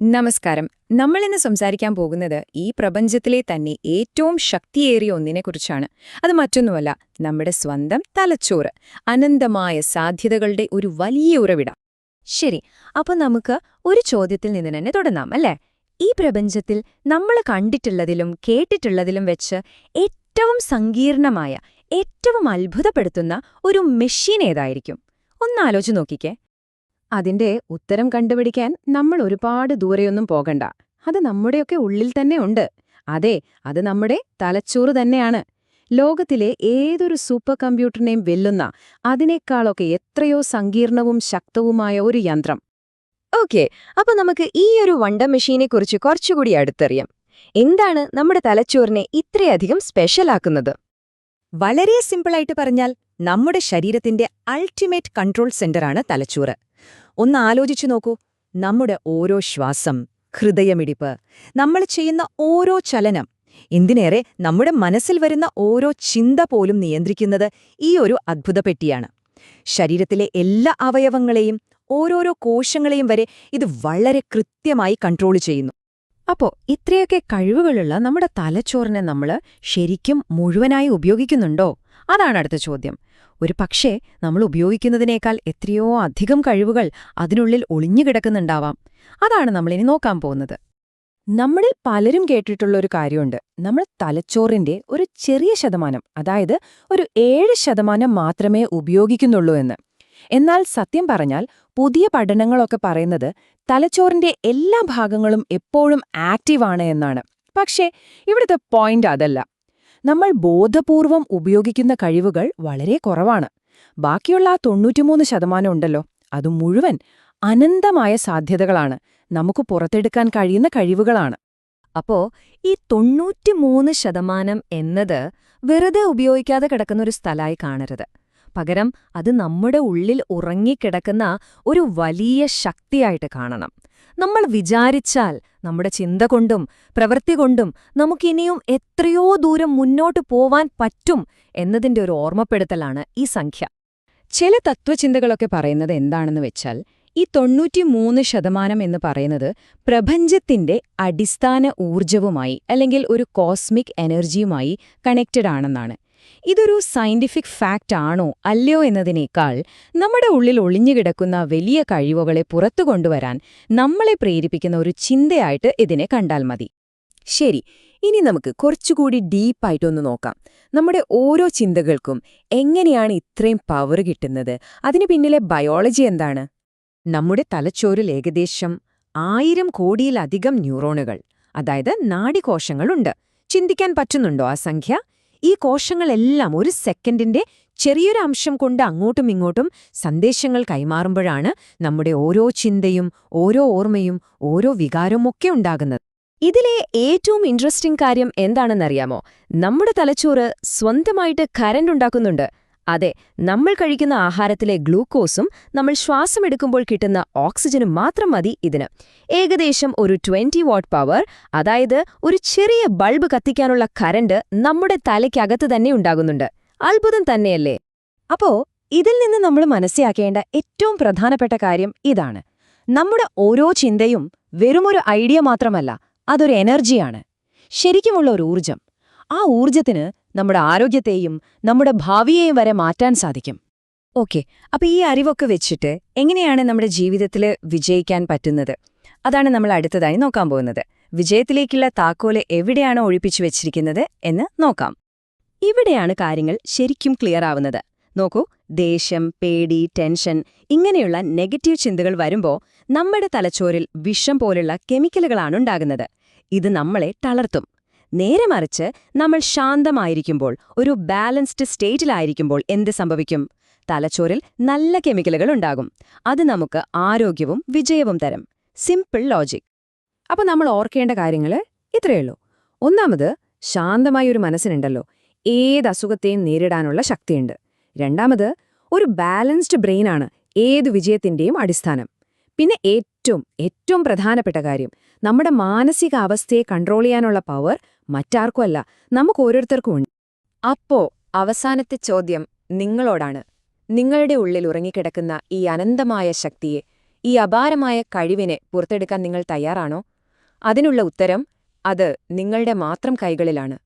നമസ്കാരം. നമ്മൾ ഇന്ന് സംസാരിക്കാൻ പോകുന്നത് ഈ പ്രപഞ്ചത്തിലെ തന്നെ ഏറ്റവും ശക്തിയേറിയ ഒന്നിനെക്കുറിച്ചാണ് അത് മറ്റൊന്നുമല്ല നമ്മുടെ സ്വന്തം തലച്ചോറ് അനന്തമായ സാധ്യതകളുടെ ഒരു വലിയ ഉറവിടം. ശരി അപ്പോൾ നമുക്ക് ഒരു ചോദ്യത്തിൽ നിന്ന് തന്നെ തുടങ്ങാം അല്ലേ? ഈ പ്രപഞ്ചത്തിൽ നമ്മൾ കണ്ടിട്ടുള്ളതിലും കേട്ടിട്ടുള്ളതിലും വെച്ച് ഏറ്റവും സങ്കീർണമായ ഏറ്റവും അത്ഭുതപ്പെടുത്തുന്ന ഒരു മെഷീൻ ഏതായിരിക്കും? ഒന്നാലോചിച്ച് നോക്കിക്കേ. അതിന്റെ ഉത്തരം കണ്ടുപിടിക്കാൻ നമ്മൾ ഒരുപാട് ദൂരെയൊന്നും പോകണ്ട. അത് നമ്മുടെയൊക്കെ ഉള്ളിൽ തന്നെ ഉണ്ട്. അതെ അത് നമ്മുടെ തലച്ചോറ് തന്നെയാണ്. ലോകത്തിലെ ഏതൊരു സൂപ്പർ കമ്പ്യൂട്ടറിനെയും വെല്ലുന്ന അതിനേക്കാളൊക്കെ എത്രയോ സങ്കീർണവും ശക്തവുമായ ഒരു യന്ത്രം. ഓക്കെ അപ്പൊ നമുക്ക് ഈ ഒരു വണ്ട മെഷീനെ കുറിച്ച് കുറച്ചുകൂടി അടുത്തറിയാം. എന്താണ് നമ്മുടെ തലച്ചോറിനെ ഇത്രയധികം സ്പെഷ്യലാക്കുന്നത്? വളരെ സിമ്പിളായിട്ട് പറഞ്ഞാൽ നമ്മുടെ ശരീരത്തിന്റെ അൾട്ടിമേറ്റ് കൺട്രോൾ സെന്ററാണ് തലച്ചോറ്. ഒന്ന് ആലോചിച്ചു നോക്കൂ. നമ്മുടെ ഓരോ ശ്വാസം ഹൃദയമിടിപ്പ് നമ്മൾ ചെയ്യുന്ന ഓരോ ചലനം എന്തിനേറെ നമ്മുടെ മനസ്സിൽ വരുന്ന ഓരോ ചിന്ത പോലും നിയന്ത്രിക്കുന്നത് ഈ ഒരു അത്ഭുതപ്പെട്ടിയാണ്. ശരീരത്തിലെ എല്ലാ അവയവങ്ങളെയും ഓരോരോ കോശങ്ങളെയും വരെ ഇത് വളരെ കൃത്യമായി കൺട്രോൾ ചെയ്യുന്നു. അപ്പോൾ ഇത്രയൊക്കെ കഴിവുകളുള്ള നമ്മുടെ തലച്ചോറിനെ നമ്മൾ ശരിക്കും മുഴുവനായി ഉപയോഗിക്കുന്നുണ്ടോ? അതാണ് അടുത്ത ചോദ്യം. ഒരു പക്ഷേ നമ്മൾ ഉപയോഗിക്കുന്നതിനേക്കാൾ എത്രയോ അധികം കഴിവുകൾ അതിനുള്ളിൽ ഒളിഞ്ഞു ഒളിഞ്ഞുകിടക്കുന്നുണ്ടാവാം അതാണ് നമ്മളിനി നോക്കാൻ പോകുന്നത്. നമ്മളിൽ പലരും കേട്ടിട്ടുള്ള ഒരു കാര്യമുണ്ട്. നമ്മൾ തലച്ചോറിന്റെ ഒരു ചെറിയ ശതമാനം അതായത് ഒരു ഏഴ് ശതമാനം മാത്രമേ ഉപയോഗിക്കുന്നുള്ളൂ എന്ന്. എന്നാൽ സത്യം പറഞ്ഞാൽ പുതിയ പഠനങ്ങളൊക്കെ പറയുന്നത് തലച്ചോറിന്റെ എല്ലാ ഭാഗങ്ങളും എപ്പോഴും ആക്റ്റീവാണ് എന്നാണ്. പക്ഷേ ഇവിടുത്തെ പോയിന്റ് അതല്ല. നമ്മൾ ബോധപൂർവം ഉപയോഗിക്കുന്ന കഴിവുകൾ വളരെ കുറവാണ്. ബാക്കിയുള്ള ആ തൊണ്ണൂറ്റിമൂന്ന് ശതമാനം ഉണ്ടല്ലോ അത് മുഴുവൻ അനന്തമായ സാധ്യതകളാണ്. നമുക്ക് പുറത്തെടുക്കാൻ കഴിയുന്ന കഴിവുകളാണ്. അപ്പോ ഈ തൊണ്ണൂറ്റിമൂന്ന് ശതമാനം എന്നത് വെറുതെ ഉപയോഗിക്കാതെ കിടക്കുന്ന ഒരു സ്ഥലമായി കാണരുത്. പകരം അത് നമ്മുടെ ഉള്ളിൽ ഉറങ്ങിക്കിടക്കുന്ന ഒരു വലിയ ശക്തിയായിട്ട് കാണണം. നമ്മൾ വിചാരിച്ചാൽ നമ്മുടെ ചിന്ത കൊണ്ടും പ്രവൃത്തി കൊണ്ടും നമുക്കിനിയും എത്രയോ ദൂരം മുന്നോട്ട് പോവാൻ പറ്റും എന്നതിന്റെ ഒരു ഓർമ്മപ്പെടുത്തലാണ് ഈ സംഖ്യ. ചില തത്വചിന്തകളൊക്കെ പറയുന്നത് എന്താണെന്ന് വെച്ചാൽ ഈ തൊണ്ണൂറ്റിമൂന്ന് ശതമാനം എന്ന് പറയുന്നത് പ്രപഞ്ചത്തിന്റെ അടിസ്ഥാന ഊർജവുമായി അല്ലെങ്കിൽ ഒരു കോസ്മിക് എനർജിയുമായി കണക്റ്റഡ് ആണെന്നാണ്. ഇതൊരു സയന്റിഫിക് ഫാക്റ്റ് ആണോ അല്ലയോ എന്നതിനേക്കാൾ നമ്മുടെ ഉള്ളിൽ ഒളിഞ്ഞുകിടക്കുന്ന വലിയ കഴിവുകളെ പുറത്തു കൊണ്ടുവരാൻ നമ്മളെ പ്രേരിപ്പിക്കുന്ന ഒരു ചിന്തയായിട്ട് ഇതിനെ കണ്ടാൽ മതി. ശരി ഇനി നമുക്ക് കുറച്ചുകൂടി ഡീപ്പായിട്ടൊന്ന് നോക്കാം. നമ്മുടെ ഓരോ ചിന്തകൾക്കും എങ്ങനെയാണ് ഇത്രയും പവർ കിട്ടുന്നത്? അതിന് പിന്നിലെ ബയോളജി എന്താണ്? നമ്മുടെ തലച്ചോറിൽ ഏകദേശം ആയിരം കോടിയിലധികം ന്യൂറോണുകൾ അതായത് നാഡികോശങ്ങളുണ്ട് ചിന്തിക്കാൻ പറ്റുന്നുണ്ടോ ആ സംഖ്യ? ഈ കോശങ്ങളെല്ലാം ഒരു സെക്കൻഡിന്റെ ചെറിയൊരു അംശം കൊണ്ട് അങ്ങോട്ടും ഇങ്ങോട്ടും സന്ദേശങ്ങൾ കൈമാറുമ്പോഴാണ് നമ്മുടെ ഓരോ ചിന്തയും ഓരോ ഓർമ്മയും ഓരോ വികാരവും ഒക്കെ ഉണ്ടാകുന്നത്. ഇതിലെ ഏറ്റവും ഇൻട്രസ്റ്റിംഗ് കാര്യം എന്താണെന്നറിയാമോ? നമ്മുടെ തലച്ചോറ് സ്വന്തമായിട്ട് കരണ്ട് ഉണ്ടാക്കുന്നുണ്ട്. അതെ നമ്മൾ കഴിക്കുന്ന ആഹാരത്തിലെ ഗ്ലൂക്കോസും നമ്മൾ ശ്വാസമെടുക്കുമ്പോൾ കിട്ടുന്ന ഓക്സിജനും മാത്രം മതി ഇതിന്. ഏകദേശം ഒരു ട്വന്റി വാട്ട് പവർ അതായത് ഒരു ചെറിയ ബൾബ് കത്തിക്കാനുള്ള കരണ്ട് നമ്മുടെ തലയ്ക്കകത്ത് തന്നെ ഉണ്ടാകുന്നുണ്ട്. അത്ഭുതം തന്നെയല്ലേ? അപ്പോ ഇതിൽ നിന്ന് നമ്മൾ മനസ്സിലാക്കേണ്ട ഏറ്റവും പ്രധാനപ്പെട്ട കാര്യം ഇതാണ്. നമ്മുടെ ഓരോ ചിന്തയും വെറുമൊരു ഐഡിയ മാത്രമല്ല അതൊരു എനർജിയാണ്. ശരിക്കുമുള്ള ഒരു ഊർജം ആ ഊർജത്തിന് നമ്മുടെ ആരോഗ്യത്തെയും നമ്മുടെ ഭാവിയെയും വരെ മാറ്റാൻ സാധിക്കും. ഓക്കെ അപ്പൊ ഈ അറിവൊക്കെ വെച്ചിട്ട് എങ്ങനെയാണ് നമ്മുടെ ജീവിതത്തിൽ വിജയിക്കാൻ പറ്റുന്നത്? അതാണ് നമ്മൾ അടുത്തതായി നോക്കാൻ പോകുന്നത്. വിജയത്തിലേക്കുള്ള താക്കോൽ എവിടെയാണ് ഒഴിപ്പിച്ചു വെച്ചിരിക്കുന്നത് എന്ന് നോക്കാം. ഇവിടെയാണ് കാര്യങ്ങൾ ശരിക്കും ക്ലിയർ ആവുന്നത്. നോക്കൂ ദേഷ്യം പേടി ടെൻഷൻ ഇങ്ങനെയുള്ള നെഗറ്റീവ് ചിന്തകൾ വരുമ്പോൾ നമ്മുടെ തലച്ചോറിൽ വിഷം പോലുള്ള കെമിക്കലുകളാണ് ഉണ്ടാകുന്നത്. ഇത് നമ്മളെ തളർത്തും. നേരെ മറിച്ച് നമ്മൾ ശാന്തമായിരിക്കുമ്പോൾ ഒരു ബാലൻസ്ഡ് സ്റ്റേറ്റിലായിരിക്കുമ്പോൾ എന്ത് സംഭവിക്കും? തലച്ചോറിൽ നല്ല കെമിക്കലുകൾ ഉണ്ടാകും. അത് നമുക്ക് ആരോഗ്യവും വിജയവും തരും. സിമ്പിൾ ലോജിക് അപ്പോൾ നമ്മൾ ഓർക്കേണ്ട കാര്യങ്ങൾ ഇത്രയുള്ളൂ ഒന്നാമത് ശാന്തമായ ഒരു മനസ്സിനുണ്ടല്ലോ. ഏത് അസുഖത്തെയും നേരിടാനുള്ള ശക്തിയുണ്ട്. രണ്ടാമത് ഒരു ബാലൻസ്ഡ് ബ്രെയിനാണ് ഏത് വിജയത്തിന്റെയും അടിസ്ഥാനം. പിന്നെ ഏറ്റവും ഏറ്റവും പ്രധാനപ്പെട്ട കാര്യം. നമ്മുടെ മാനസികാവസ്ഥയെ കൺട്രോൾ ചെയ്യാനുള്ള പവർ മറ്റാർക്കുമല്ല നമുക്ക് ഓരോരുത്തർക്കും ഉണ്ട്. അപ്പോ അവസാനത്തെ ചോദ്യം നിങ്ങളോടാണ്. നിങ്ങളുടെ ഉള്ളിൽ ഉറങ്ങിക്കിടക്കുന്ന ഈ അനന്തമായ ശക്തിയെ ഈ അപാരമായ കഴിവിനെ പുറത്തെടുക്കാൻ നിങ്ങൾ തയ്യാറാണോ? അതിനുള്ള ഉത്തരം അത് നിങ്ങളുടെ മാത്രം കൈകളിലാണ്.